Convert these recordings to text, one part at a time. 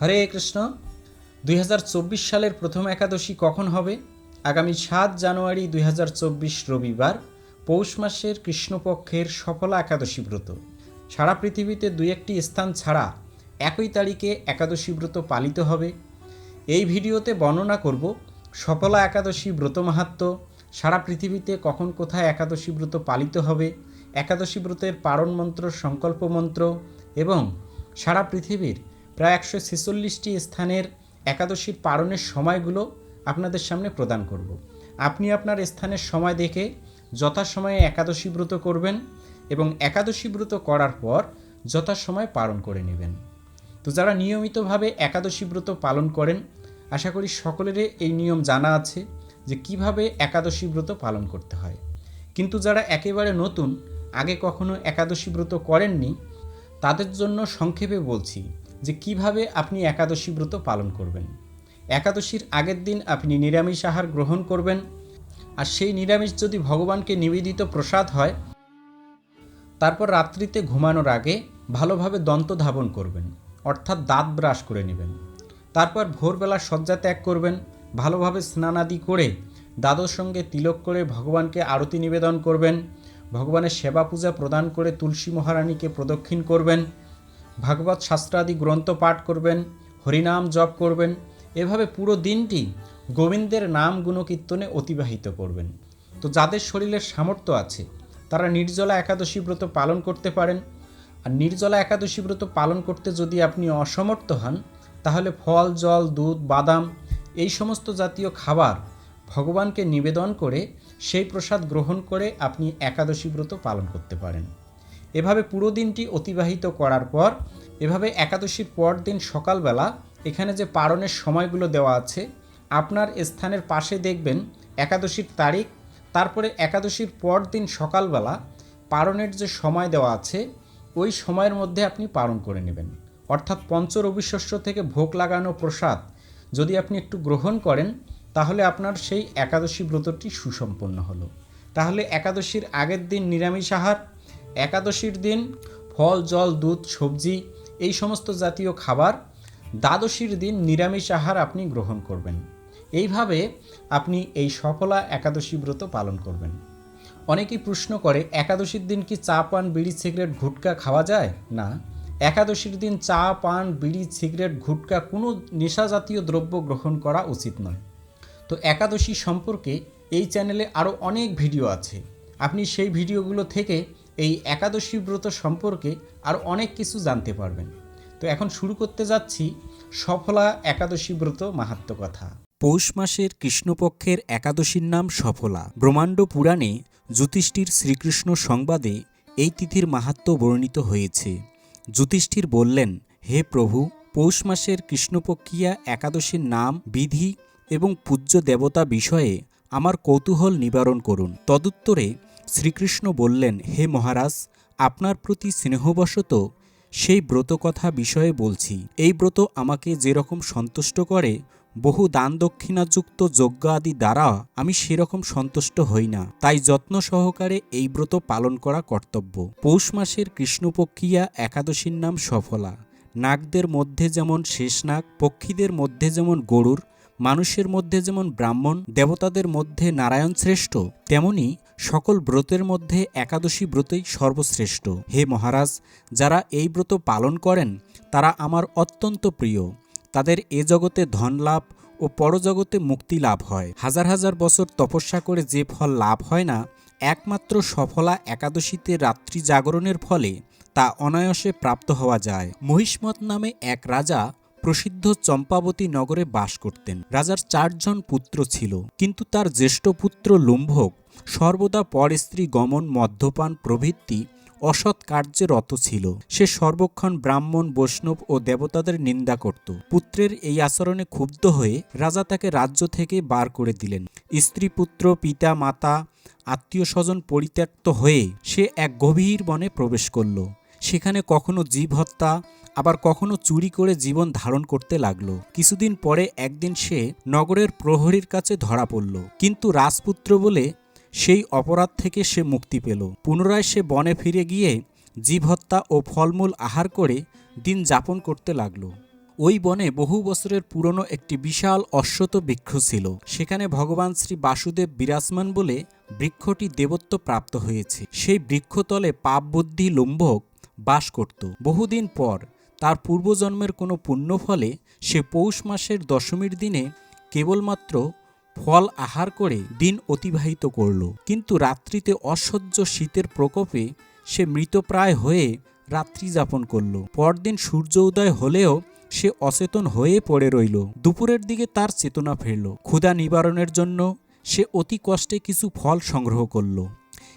হরে কৃষ্ণ। দুই হাজার চব্বিশ সালের প্রথম একাদশী কখন হবে? আগামী সাত জানুয়ারি দুই হাজার চব্বিশ রবিবার, পৌষ মাসের কৃষ্ণপক্ষের সফলা একাদশী ব্রত। সারা পৃথিবীতে দুই একটি স্থান ছাড়া একই তারিখে একাদশী ব্রত পালিত হবে। এই ভিডিওতে বর্ণনা করব সফলা একাদশী ব্রত মাহাত্ম, সারা পৃথিবীতে কখন কোথায় একাদশী ব্রত পালিত হবে, একাদশী ব্রতের পারণ মন্ত্র, সংকল্প মন্ত্র এবং সারা পৃথিবীর প্রায় একশো ছেচল্লিশটি স্থানের একাদশীর পারণের সময়গুলো আপনাদের সামনে প্রদান করব। আপনি আপনার স্থানের সময় দেখে যথাসময়ে একাদশী ব্রত করবেন এবং একাদশী ব্রত করার পর যথাসময়ে পালন করে নেবেন। তো যারা নিয়মিতভাবে একাদশী ব্রত পালন করেন, আশা করি সকলেরই এই নিয়ম জানা আছে যে কীভাবে একাদশী ব্রত পালন করতে হয়। কিন্তু যারা একেবারে নতুন, আগে কখনো একাদশী ব্রত করেননি, তাদের জন্য সংক্ষেপে বলছি যে কীভাবে আপনি একাদশী ব্রত পালন করবেন। একাদশীর আগের দিন আপনি নিরামিষ আহার গ্রহণ করবেন। আর সেই নিরামিষ যদি ভগবানকে নিবেদিত প্রসাদ হয়, তারপর রাত্রিতে ঘুমানোর আগে ভালোভাবে দন্ত ধাবন করবেন, অর্থাৎ দাঁত ব্রাশ করে নেবেন। তারপর ভোরবেলা শয্যা ত্যাগ করবেন, ভালোভাবে স্নানাদি করে দাদর সঙ্গে তিলক করে ভগবানকে আরতি নিবেদন করবেন, ভগবানের সেবা পূজা প্রদান করে তুলসী মহারানীকে প্রদক্ষিণ করবেন ভাগবত শাস্ত্রাদি গ্রন্থ পাঠ করবেন, হরিনাম জপ করবেন, এভাবে পুরো দিনটি গোবিন্দের নাম গুণকীর্তনে অতিবাহিত করবেন। তো যাদের শরীরের সামর্থ্য আছে, তারা নির্জলা একাদশী ব্রত পালন করতে পারেন। আর নির্জলা একাদশী ব্রত পালন করতে যদি আপনি অসমর্থ হন, তাহলে ফল, জল, দুধ, বাদাম এই সমস্ত জাতীয় খাবার ভগবানকে নিবেদন করে সেই প্রসাদ গ্রহণ করে আপনি একাদশী ব্রত পালন করতে পারেন। এভাবে পুরো দিনটি অতিবাহিত করার পর, এভাবে একাদশীর পর দিন সকালবেলা এখানে যে পারণের সময়গুলো দেওয়া আছে, আপনার স্থানের পাশে দেখবেন একাদশীর তারিখ, তারপরে একাদশীর পর দিন সকালবেলা পারণের যে সময় দেওয়া আছে, ওই সময়ের মধ্যে আপনি পালন করে নেবেন। অর্থাৎ পঞ্চ রবিশস্য থেকে ভোগ লাগানো প্রসাদ যদি আপনি একটু গ্রহণ করেন, তাহলে আপনার সেই একাদশী ব্রতটি সুসম্পন্ন হলো। তাহলে একাদশীর আগের দিন নিরামিষ আহার একাদশীর দিন, ফল, জল, দুধ, সবজি, এই সমস্ত জাতীয় খাবার, দ্বাদশীর দিন নিরামিষ আহার আপনি গ্রহণ করবেন। এইভাবে আপনি এই সফলা একাদশী ব্রত পালন করবেন। অনেকেই প্রশ্ন করে, একাদশীর দিন কি চা, পান, বিড়ি, সিগারেট ঘুটকা খাওয়া যায়? না। একাদশীর দিন চা, পান, বিড়ি, সিগারেট ঘুটকা কোনো নেশা জাতীয় দ্রব্য গ্রহণ করা উচিত নয়। তো একাদশী সম্পর্কে এই চ্যানেলে আরও অনেক ভিডিও আছে। আপনি সেই ভিডিওগুলো থেকে এই একাদশী ব্রত সম্পর্কে আরও অনেক কিছু জানতে পারবেন। তো এখন শুরু করতে যাচ্ছি সফলা একাদশী ব্রত মাহাত্ম কথা। পৌষ মাসের কৃষ্ণপক্ষের একাদশীর নাম সফলা। ব্রহ্মাণ্ড পুরাণে যুধিষ্ঠির শ্রীকৃষ্ণ সংবাদে এই তিথির মাহাত্ম্য বর্ণিত হয়েছে। যুধিষ্ঠির বললেন, হে প্রভু, পৌষ মাসের কৃষ্ণপক্ষিয়া একাদশীর নাম, বিধি এবং পূজ্য দেবতা বিষয়ে আমার কৌতূহল নিবারণ করুন। তদুত্তরে শ্রীকৃষ্ণ বললেন, হে মহারাজ, আপনার প্রতি স্নেহবশত সেই ব্রত কথা বিষয়ে বলছি। এই ব্রত আমাকে যেরকম সন্তুষ্ট করে, বহু দান দক্ষিণাযুক্ত যজ্ঞ আদি দ্বারা আমি সেরকম সন্তুষ্ট হই না। তাই যত্ন সহকারে এই ব্রত পালন করা কর্তব্য। পৌষ মাসের কৃষ্ণপক্ষিয়া একাদশীর নাম সফলা। নাগদের মধ্যে যেমন শেষ শেষনাগ, পক্ষীদের মধ্যে যেমন গরুর মানুষের মধ্যে যেমন ব্রাহ্মণ, দেবতাদের মধ্যে নারায়ণ শ্রেষ্ঠ, তেমনি সকল ব্রতের মধ্যে একাদশী ব্রতই সর্বশ্রেষ্ঠ। হে মহারাজ, যারা এই ব্রত পালন করেন, তারা আমার অত্যন্ত প্রিয়। তাদের এ জগতে ধন লাভ ও পরজগতে মুক্তি লাভ হয়। হাজার হাজার বছর তপস্যা করে যে ফল লাভ হয় না, একমাত্র সফলা একাদশীতে রাত্রি জাগরণের ফলে তা অনায়াসে প্রাপ্ত হওয়া যায়। মহিষ্মত নামে এক রাজা প্রসিদ্ধ চম্পাবতী নগরে বাস করতেন। রাজার চারজন পুত্র ছিল, কিন্তু তার জ্যেষ্ঠ পুত্র লুম্ভক সর্বদা পর স্ত্রী গমন মদ্যপান প্রভৃতি অসৎ কার্যে রত ছিল। সে সর্বক্ষণ ব্রাহ্মণ, বৈষ্ণব ও দেবতাদের নিন্দা করত। পুত্রের এই আচরণে ক্ষুব্ধ হয়ে রাজা তাকে রাজ্য থেকে বার করে দিলেন। স্ত্রী, পুত্র, পিতা, মাতা আত্মীয় স্বজন পরিত্যক্ত হয়ে সে এক গভীর বনে প্রবেশ করল। সেখানে কখনো জীব হত্যা, আবার কখনো চুরি করে জীবন ধারণ করতে লাগল। কিছুদিন পরে একদিন সে নগরের প্রহরীর কাছে ধরা পড়ল। কিন্তু রাজপুত্র বলে সেই অপরাধ থেকে সে মুক্তি পেল। পুনরায় সে বনে ফিরে গিয়ে জীব হত্যা ও ফলমূল আহার করে দিন যাপন করতে লাগল। ওই বনে বহু বছরের পুরনো একটি বিশাল অশ্বত বৃক্ষ ছিল। সেখানে ভগবান শ্রী বাসুদেব বিরাজমান বলে বৃক্ষটি দেবত্ব প্রাপ্ত হয়েছে। সেই বৃক্ষতলে পাপ বুদ্ধি লম্ভক বাস করত। বহুদিন পর তার পূর্বজন্মের কোনো পুণ্য ফলে সে পৌষ মাসের দশমীর দিনে কেবলমাত্র ফল আহার করে দিন অতিবাহিত করল। কিন্তু রাত্রিতে অসহ্য শীতের প্রকোপে সে মৃতপ্রায় হয়ে রাত্রি যাপন করল। পরদিন সূর্য উদয় হলেও সে অচেতন হয়ে পড়ে রইল। দুপুরের দিকে তার চেতনা ফিরল। ক্ষুধা নিবারণের জন্য সে অতি কষ্টে কিছু ফল সংগ্রহ করল।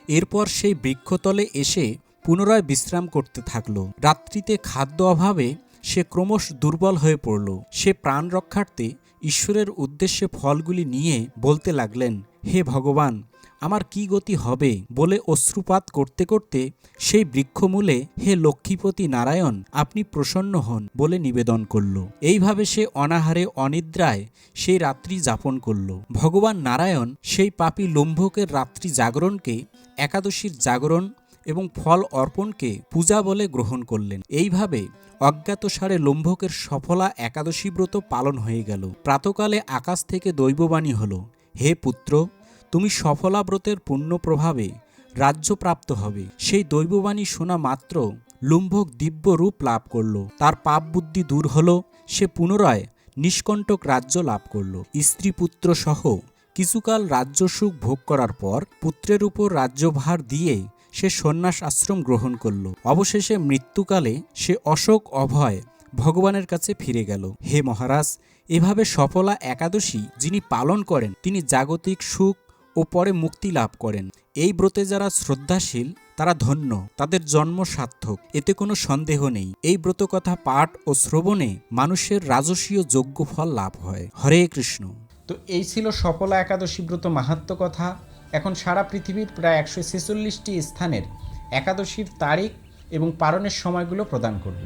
এরপর সেই বৃক্ষতলে এসে পুনরায় বিশ্রাম করতে থাকল। রাত্রিতে খাদ্য অভাবে সে ক্রমশ দুর্বল হয়ে পড়ল। সে প্রাণ রক্ষার্থে ঈশ্বরের উদ্দেশ্যে ফলগুলি নিয়ে বলতে লাগলেন, হে ভগবান, আমার কি গতি হবে? বলে অশ্রুপাত করতে করতে সেই বৃক্ষমূলে, হে লক্ষ্মীপতি নারায়ণ, আপনি প্রসন্ন হন বলে নিবেদন করল। এইভাবে সে অনাহারে অনিদ্রায় সেই রাত্রি যাপন করল। ভগবান নারায়ণ সেই পাপী লম্ভকের রাত্রি জাগরণকে একাদশীর জাগরণ এবং ফল অর্পণকে পূজা বলে গ্রহণ করলেন। এইভাবে অজ্ঞাতসারে লম্ভকের সফলা একাদশী ব্রত পালন হয়ে গেল। প্রাতকালে আকাশ থেকে দৈববাণী হল, হে পুত্র, তুমি সফলা ব্রতের পূর্ণ প্রভাবে রাজ্যপ্রাপ্ত হবে। সেই দৈববাণী শোনা মাত্র লুম্ভক দিব্য রূপ লাভ করল। তার পাপ বুদ্ধি দূর হল, সে পুনরায় নিষ্কণ্টক রাজ্য লাভ করল। স্ত্রী পুত্র সহ কিছুকাল রাজ্যসুখ ভোগ করার পর পুত্রের উপর রাজ্যভার দিয়ে সে সন্ন্যাস আশ্রম গ্রহণ করল। অবশেষে মৃত্যুকালে সে অশোক অভয় ভগবানের কাছে ফিরে গেল। হে মহারাজ, এভাবে সফলা একাদশী যিনি পালন করেন, তিনি জাগতিক সুখ ও পরে মুক্তি লাভ করেন। এই ব্রতে যারা শ্রদ্ধাশীল, তারা ধন্য, তাদের জন্ম সার্থক, এতে কোনো সন্দেহ নেই। এই ব্রত কথা পাঠ ও শ্রবণে মানুষের রাজসীয় যোগ্য ফল লাভ হয়। হরে কৃষ্ণ। তো এই ছিল সফলা একাদশী ব্রত মাহাত্ম কথা। এখন সারা পৃথিবীর প্রায় একশো ছেচল্লিশটি স্থানের একাদশীর তারিখ এবং পালনের সময়গুলো প্রদান করব।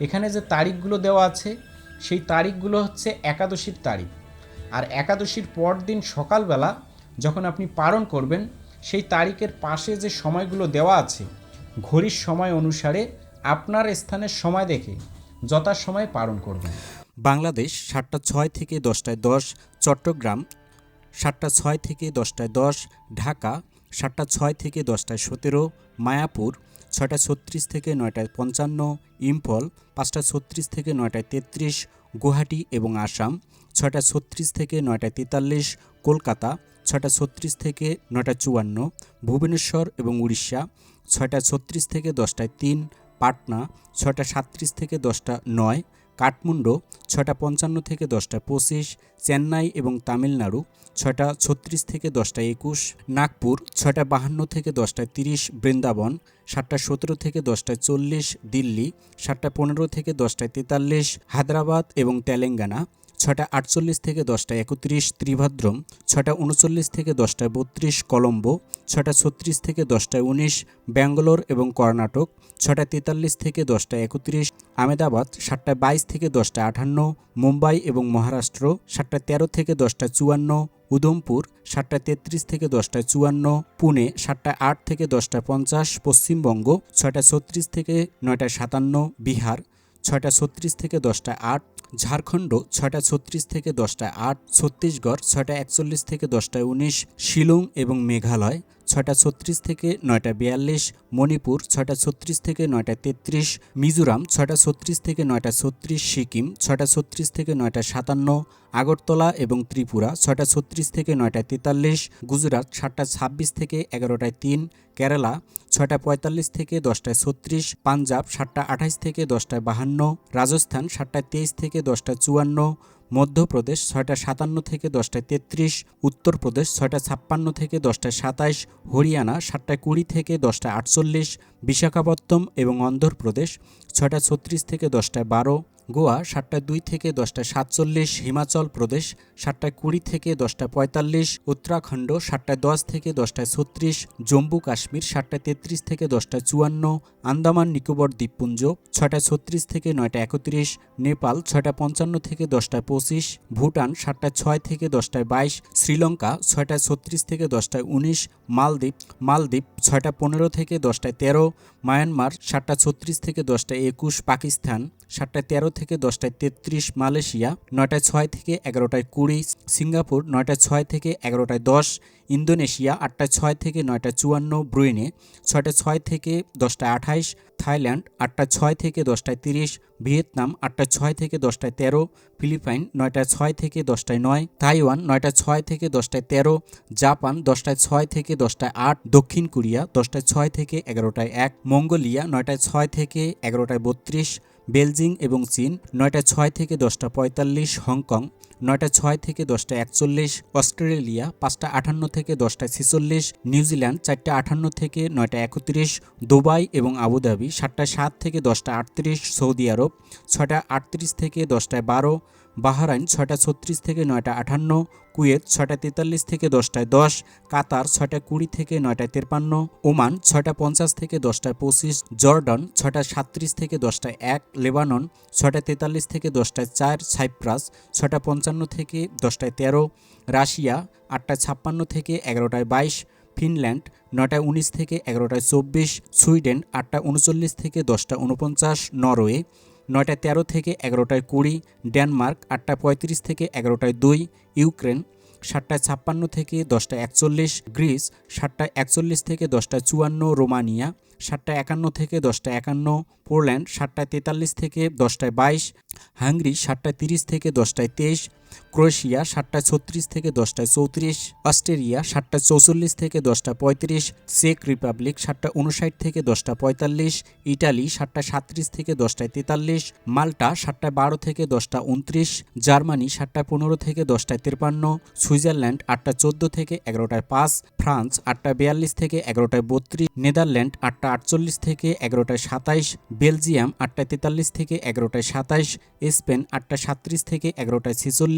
এখানে যে তারিখগুলো দেওয়া আছে, সেই তারিখগুলো হচ্ছে একাদশীর তারিখ। আর একাদশীর পর দিন সকালবেলা যখন আপনি পালন করবেন, সেই তারিখের পাশে যে সময়গুলো দেওয়া আছে, ঘড়ির সময় অনুসারে আপনার স্থানের সময় দেখে যথাসময়ে পালন করবেন। বাংলাদেশ সাতটা ছয় থেকে দশটায় দশ, চট্টগ্রাম সাতটা ছয় থেকে দশটায় দশ, ঢাকা সাতটা ছয় থেকে দশটায় সতেরো, মায়াপুর ছয়টা ছত্রিশ থেকে নয়টায় পঞ্চান্ন, ইম্ফল পাঁচটা ছত্রিশ থেকে নয়টায় তেত্রিশ, গুয়াহাটি এবং আসাম ছয়টা ছত্রিশ থেকে নয়টায় তেতাল্লিশ, কলকাতা ছয়টা ছত্রিশ থেকে নয়টা চুয়ান্ন, ভুবনেশ্বর এবং উড়িষ্যা ছয়টা ছত্রিশ থেকে দশটায় তিন, পাটনা ছয়টা সাতত্রিশ থেকে দশটা নয়, কাঠমান্ডু ছয়টা পঞ্চান্ন থেকে দশটা পঁচিশ, চেন্নাই এবং তামিলনাড়ু ছয়টা ছত্রিশ থেকে দশটা একুশ, নাগপুর ছয়টা বাহান্ন থেকে দশটায় তিরিশ, বৃন্দাবন সাতটা সতেরো থেকে দশটায় চল্লিশ, দিল্লি সাতটা পনেরো থেকে দশটায় তেতাল্লিশ, হায়দ্রাবাদ এবং তেলেঙ্গানা ছটা আটচল্লিশ থেকে দশটা একত্রিশ ত্রিভাদ্রম ছটা উনচল্লিশ থেকে দশটায় বত্রিশ কলম্বো ছটা ছত্রিশ থেকে দশটায় উনিশ ব্যাঙ্গালোর এবং কর্ণাটক ছটা তেতাল্লিশ থেকে দশটায় একত্রিশ আমেদাবাদ সাতটায় বাইশ থেকে দশটা আটান্ন মুম্বাই এবং মহারাষ্ট্র, সাতটা তেরো থেকে দশটায় চুয়ান্ন উধমপুর, সাতটা তেত্রিশ থেকে দশটায় চুয়ান্ন পুনে, সাতটা আট থেকে দশটায় পঞ্চাশ পশ্চিমবঙ্গ, ছয়টা ছত্রিশ থেকে নয়টায় সাতান্ন বিহার, ছয়টা ছত্রিশ থেকে দশটায় আট ঝাড়খণ্ড ছয়টা ছত্রিশ থেকে দশটায় আট, ছত্তিশগড় ছয়টা একচল্লিশ থেকে দশটায় উনিশ, শিলং এবং মেঘালয় ছয়টা ছত্রিশ থেকে নয়টা বিয়াল্লিশ, মণিপুর ছয়টা ছত্রিশ থেকে নয়টা তেত্রিশ, মিজোরাম ছয়টা ছত্রিশ থেকে নয়টা ছত্রিশ, সিকিম ছয়টা ছত্রিশ থেকে নয়টা সাতান্ন আগরতলা এবং ত্রিপুরা ছয়টা ছত্রিশ থেকে নয়টা তেতাল্লিশ, গুজরাট সাতটা ছাব্বিশ থেকে এগারোটায় তিন, কেরালা ছয়টা পঁয়তাল্লিশ থেকে দশটায় ছত্রিশ, পাঞ্জাব সাতটা আঠাইশ থেকে দশটায় বাহান্ন, রাজস্থান সাতটায় তেইশ থেকে দশটায় চুয়ান্ন, মধ্যপ্রদেশ ছয়টা সাতান্ন থেকে দশটায় তেত্রিশ, উত্তরপ্রদেশ ছয়টা ছাপ্পান্ন থেকে দশটায় সাতাইশ, হরিয়ানা সাতটায় কুড়ি থেকে দশটায় আটচল্লিশ বিশাখাপত্তম এবং অন্ধ্রপ্রদেশ ছয়টা ছত্রিশ থেকে দশটায় বারো গোয়া, সাতটায় দুই থেকে দশটায় সাতচল্লিশ, হিমাচল প্রদেশ, সাতটায় কুড়ি থেকে দশটা পঁয়তাল্লিশ, উত্তরাখণ্ড, সাতটায় দশ থেকে দশটায় ছত্রিশ, জম্মু কাশ্মীর, সাতটায় তেত্রিশ থেকে দশটায় চুয়ান্ন, আন্দামান, নিকোবর, দ্বীপপুঞ্জ ছয়টায় ছত্রিশ থেকে নয়টা একত্রিশ, নেপাল ছয়টা পঞ্চান্ন থেকে দশটায় পঁচিশ, ভুটান, সাতটায় ছয় থেকে দশটায় বাইশ, শ্রীলঙ্কা ছয়টা ছত্রিশ থেকে দশটায় উনিশ, মালদ্বীপ মালদ্বীপ ছয়টা পনেরো থেকে দশটায় তেরো, মায়ানমার সাতটা ছত্রিশ থেকে দশটায় একুশ, পাকিস্তান, সাতটায় তেরো থেকে দশটায় তেত্রিশ মালয়েশিয়া নয়টায় ছয় থেকে এগারোটায় কুড়ি সিঙ্গাপুর নয়টায় ছয় থেকে এগারোটায় দশ ইন্দোনেশিয়া আটটায় ছয় থেকে নয়টায় চুয়ান্ন ব্রুইনে ছয়টায় ছয় থেকে দশটায় আঠাইশ থাইল্যান্ড আটটায় ছয় থেকে দশটায় তিরিশ ভিয়েতনাম আটটায় ছয় থেকে দশটায় তেরো ফিলিপাইন নয়টায় ছয় থেকে দশটায় নয় তাইওয়ান নয়টায় ছয় থেকে দশটায় তেরো জাপান দশটায় ছয় থেকে দশটায় আট দক্ষিণ কোরিয়া দশটায় ছয় থেকে এগারোটায় এক মঙ্গোলিয়া নয়টায় ছয় থেকে এগারোটায় বত্রিশ বেলজিং এবং চীন, নয়টা ছয় থেকে দশটা পঁয়তাল্লিশ হংকং, নয়টা ছয় থেকে দশটা একচল্লিশ অস্ট্রেলিয়া, পাঁচটা আটান্ন থেকে দশটা ছেচল্লিশ নিউজিল্যান্ড চারটা আটান্ন থেকে নয়টা একত্রিশ দুবাই এবং আবুধাবি, সাতটা সাত থেকে দশটা আটত্রিশ সৌদি আরব, ছয়টা আটত্রিশ থেকে দশটায় বারো বাহারাইন ছয়টা ছত্রিশ থেকে নয়টা আটান্ন কুয়েত ছয়টা তেতাল্লিশ থেকে দশটায় দশ, কাতার ছয়টা কুড়ি থেকে নয়টায় তেপ্পান্ন ওমান ছয়টা পঞ্চাশ থেকে দশটায় পঁচিশ, জর্ডন ছয়টা সাতত্রিশ থেকে দশটায় এক, লেবানন ছয়টা তেতাল্লিশ থেকে দশটায় চার, সাইপ্রাস ছয়টা পঞ্চান্ন থেকে দশটায় তেরো, রাশিয়া আটটা ছাপ্পান্ন থেকে এগারোটায় বাইশ, ফিনল্যান্ড নয়টায় উনিশ থেকে এগারোটায় চব্বিশ, সুইডেন আটটা উনচল্লিশ থেকে দশটা উনপঞ্চাশ, নরওয়ে নয়টায় তেরো থেকে এগারোটায় কুড়ি, ডেনমার্ক আটটা পঁয়ত্রিশ থেকে এগারোটায় দুই, ইউক্রেন সাতটায় ছাপ্পান্ন থেকে দশটা একচল্লিশ, গ্রিস সাতটায় একচল্লিশ থেকে দশটা চুয়ান্ন, রোমানিয়া সাতটা একান্ন থেকে দশটা একান্ন, পোল্যান্ড সাতটায় তেতাল্লিশ থেকে দশটায় বাইশ, হাঙ্গরি সাতটায় তিরিশ থেকে দশটায় তেইশ ক্রোয়েশিয়া সাতটায় ছত্রিশ থেকে দশটায় চৌত্রিশ, অস্ট্রেলিয়া সাতটা চৌচল্লিশ থেকে দশটা পঁয়ত্রিশ, চেক রিপাবলিক সাতটা উনষাট থেকে দশটা পঁয়তাল্লিশ, ইটালি সাতটা সাতত্রিশ থেকে দশটায় তেতাল্লিশ, মাল্টা সাতটায় বারো থেকে দশটা উনত্রিশ, জার্মানি সাতটায় পনেরো থেকে দশটায় তেপান্ন সুইজারল্যান্ড আটটা চোদ্দ থেকে এগারোটায় পাঁচ, ফ্রান্স আটটা বিয়াল্লিশ থেকে এগারোটায় বত্রিশ, নেদারল্যান্ড আটটা আটচল্লিশ থেকে এগারোটায় সাতাইশ, বেলজিয়াম আটটা তেতাল্লিশ থেকে এগারোটায় সাতাইশ, স্পেন আটটা সাতত্রিশ থেকে এগারোটায় ছেচল্লিশ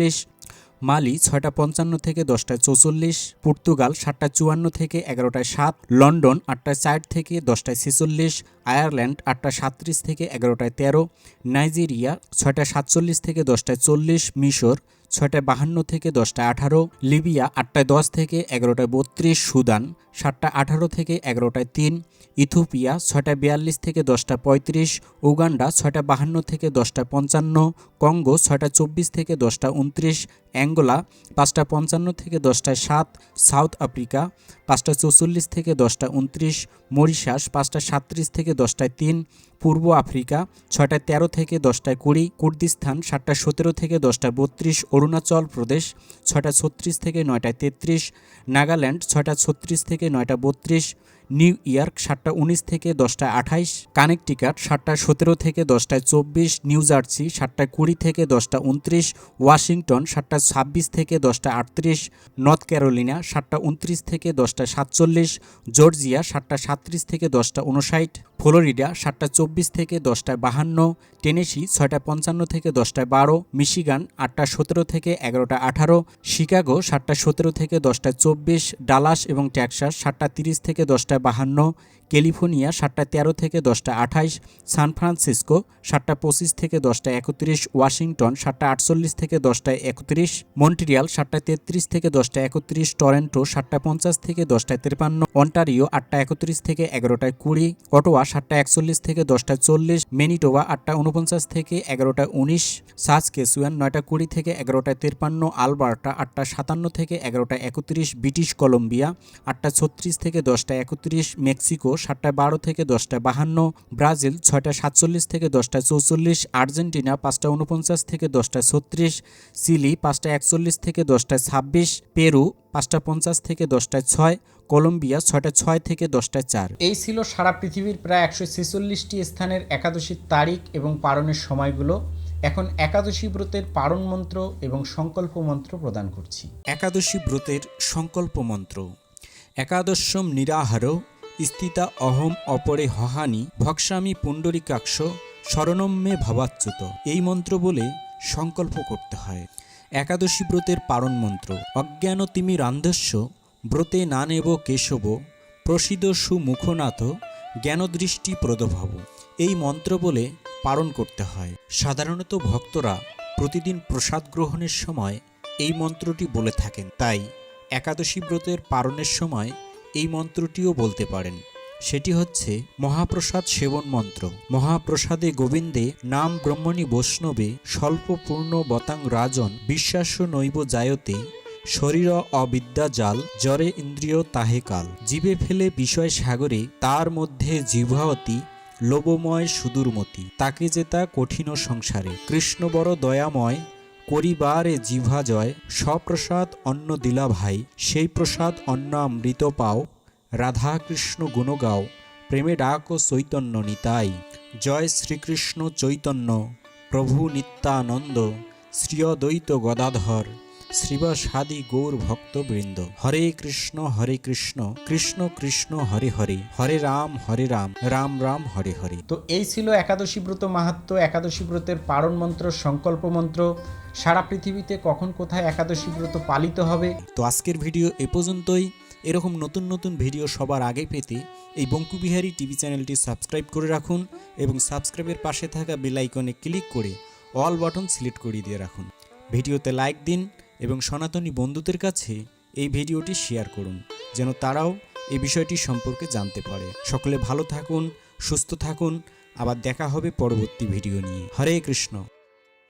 মালি ছয়টা পঞ্চান্ন থেকে দশটায় চৌচল্লিশ, পর্তুগাল সাতটা চুয়ান্ন থেকে এগারোটায় সাত, লন্ডন আটটায় চার থেকে দশটায় ছেচল্লিশ, আয়ারল্যান্ড আটটা সাতত্রিশ থেকে এগারোটায় তেরো, নাইজেরিয়া ছয়টা সাতচল্লিশ থেকে দশটায় চল্লিশ, মিশর ছয়টায় বাহান্ন থেকে দশটায় আঠারো, লিবিয়া আটটায় দশ থেকে এগারোটায় বত্রিশ, সুদান সাতটা আঠারো থেকে এগারোটায় তিন ইথোপিয়া ছয়টা বিয়াল্লিশ থেকে দশটা পঁয়ত্রিশ, উগান্ডা ছয়টা বাহান্ন থেকে দশটা পঞ্চান্ন, কঙ্গো ছয়টা চব্বিশ থেকে দশটা উনত্রিশ অ্যাঙ্গোলা পাঁচটা পঞ্চান্ন থেকে দশটায় সাত, সাউথ আফ্রিকা পাঁচটা চৌচল্লিশ থেকে দশটা উনত্রিশ মরিশাস পাঁচটা সাতত্রিশ থেকে দশটায় তিন পূর্ব আফ্রিকা, ছয়টায় তেরো থেকে দশটায় কুড়ি, কুর্দিস্তান সাতটা সতেরো থেকে দশটা বত্রিশ, অরুণাচল প্রদেশ ছয়টা ছত্রিশ থেকে নয়টায় তেত্রিশ, নাগাল্যান্ড ছয়টা ছত্রিশ থেকে নয়টা বত্রিশ নিউ ইয়র্ক সাতটা উনিশ থেকে দশটায় আঠাইশ কানেকটিকাট সাতটা সতেরো থেকে দশটায় চব্বিশ নিউ জার্সি সাতটায় কুড়ি থেকে দশটা উনত্রিশ ওয়াশিংটন সাতটা ছাব্বিশ থেকে দশটা আটত্রিশ নর্থ ক্যারোলিনা সাতটা উনত্রিশ থেকে দশটা সাতচল্লিশ জর্জিয়া সাতটা সাতত্রিশ থেকে দশটা উনষাট ফ্লোরিডা সাতটা চব্বিশ থেকে দশটায় বাহান্ন টেনেসি ছয়টা পঞ্চান্ন থেকে দশটায় বারো মিশিগান আটটা সতেরো থেকে এগারোটা আঠারো শিকাগো সাতটা সতেরো থেকে দশটায় চব্বিশ ডালাস এবং ট্যাক্সাস সাতটা তিরিশ থেকে দশটায় বাহান্ন ক্যালিফোর্নিয়া সাতটা তেরো থেকে দশটা আঠাইশ সান ফ্রান্সিসকো সাতটা পঁচিশ থেকে দশটা একত্রিশ, ওয়াশিংটন সাতটা আটচল্লিশ থেকে দশটায় একত্রিশ, মন্ট্রিয়াল সাতটা তেত্রিশ থেকে দশটা একত্রিশ, টরেন্টো সাতটা পঞ্চাশ থেকে দশটায় তেপান্ন অন্টারিও আটটা একত্রিশ থেকে এগারোটায় কুড়ি, অটোয়া সাতটা একচল্লিশ থেকে দশটায় চল্লিশ মেনিটোবা আটটা উনপঞ্চাশ থেকে এগারোটায় উনিশ সাজ কেসুয়ান নয়টা কুড়ি থেকে এগারোটায় তেপান্ন আলবার্টা আটটা সাতান্ন থেকে এগারোটা একত্রিশ, ব্রিটিশ কলম্বিয়া আটটা ছত্রিশ থেকে দশটা একত্রিশ, মেক্সিকো সাতটায় বারো থেকে দশটায় বাহান্ন ব্রাজিল ছয়টা সাতচল্লিশ থেকে দশটায় চৌচল্লিশ আর্জেন্টিনা পাঁচটা উনপঞ্চাশ থেকে দশটায় ছত্রিশ চিলি পাঁচটা একচল্লিশ থেকে দশটায় ছাব্বিশ পেরু পাঁচটা পঞ্চাশ থেকে দশটায় ছয় কলম্বিয়া ছয়টা ছয় থেকে দশটায় চার। এই ছিল সারা পৃথিবীর প্রায় একশো ছেচল্লিশটি স্থানের একাদশীর তারিখ এবং পালনের সময়গুলো। এখন একাদশী ব্রতের পারণ মন্ত্র এবং সংকল্প মন্ত্র প্রদান করছি। একাদশী ব্রতের সংকল্প মন্ত্র। একাদশম নিরাহার স্থিতা অহম অপরে হহানি ভক্সামি পুণ্ডরিকাক্ষ শরণম মে ভবাচ্যুত। এই মন্ত্র বলে সংকল্প করতে হয়। একাদশী ব্রতের পারণ মন্ত্র। অজ্ঞান তিমি রান্ধস্য, ব্রতে না নেব কেশব প্রসিদ সুমুখনাথ, জ্ঞানদৃষ্টি প্রদভব। এই মন্ত্র বলে পালন করতে হয়। সাধারণত ভক্তরা প্রতিদিন প্রসাদ গ্রহণের সময় এই মন্ত্রটি বলে থাকেন। তাই একাদশী ব্রতের পালনের সময় এই মন্ত্রটিও বলতে পারেন। সেটি হচ্ছে মহাপ্রসাদ সেবন মন্ত্র। মহাপ্রসাদে গোবিন্দে নাম ব্রহ্মণী বৈষ্ণবে স্বল্প পূর্ণ বতাং রাজন বিশ্বাস্য নৈব জায়তে শরীর অবিদ্যা জাল জরে ইন্দ্রিয় তাহে কাল। জীবে ফেলে বিষয় সাগরে তার মধ্যে জিহ্বাবতী লোবময় সুদূরমতি। তাকে জেতা কঠিন সংসারে। কৃষ্ণ বড় দয়াময় করিবারে জিভা জয় সপ্রসাদ অন্ন দিলা ভাই, সেই প্রসাদ অন্ন অমৃত পাও রাধা কৃষ্ণ গুণ গাও প্রেমে ডাক ও চৈতন্য নিতাই। জয় শ্রীকৃষ্ণ চৈতন্য, প্রভু নিত্যানন্দ, শ্রীয়দ্বৈত গদাধর। শ্রীবাসাদি গৌর ভক্তবৃন্দ। হরে কৃষ্ণ হরে কৃষ্ণ কৃষ্ণ কৃষ্ণ হরে হরে হরে রাম হরে রাম রাম রাম হরে হরে। তো এই ছিল একাদশী ব্রত মাহাত্ম্য একাদশী ব্রতের পারণ মন্ত্র সংকল্প মন্ত্র। সারা পৃথিবীতে কখন কোথায় একাদশী ব্রত পালিত হবে? তো আজকের ভিডিও এ পর্যন্তই। এরকম নতুন নতুন ভিডিও সবার আগে পেতে এই বঙ্কুবিহারী টিভি চ্যানেলটি সাবস্ক্রাইব করে রাখুন এবং সাবস্ক্রাইবের পাশে থাকা বেল আইকনে ক্লিক করে অল বাটন সিলেক্ট করে দিয়ে রাখুন। ভিডিওতে লাইক দিন এবং সনাতনী বন্ধুদের কাছে এই ভিডিওটি শেয়ার করুন, যেন তারাও এই বিষয়টি সম্পর্কে জানতে পারে। সকলে ভালো থাকুন, সুস্থ থাকুন। আবার দেখা হবে পরবর্তী ভিডিও নিয়ে। হরে কৃষ্ণ।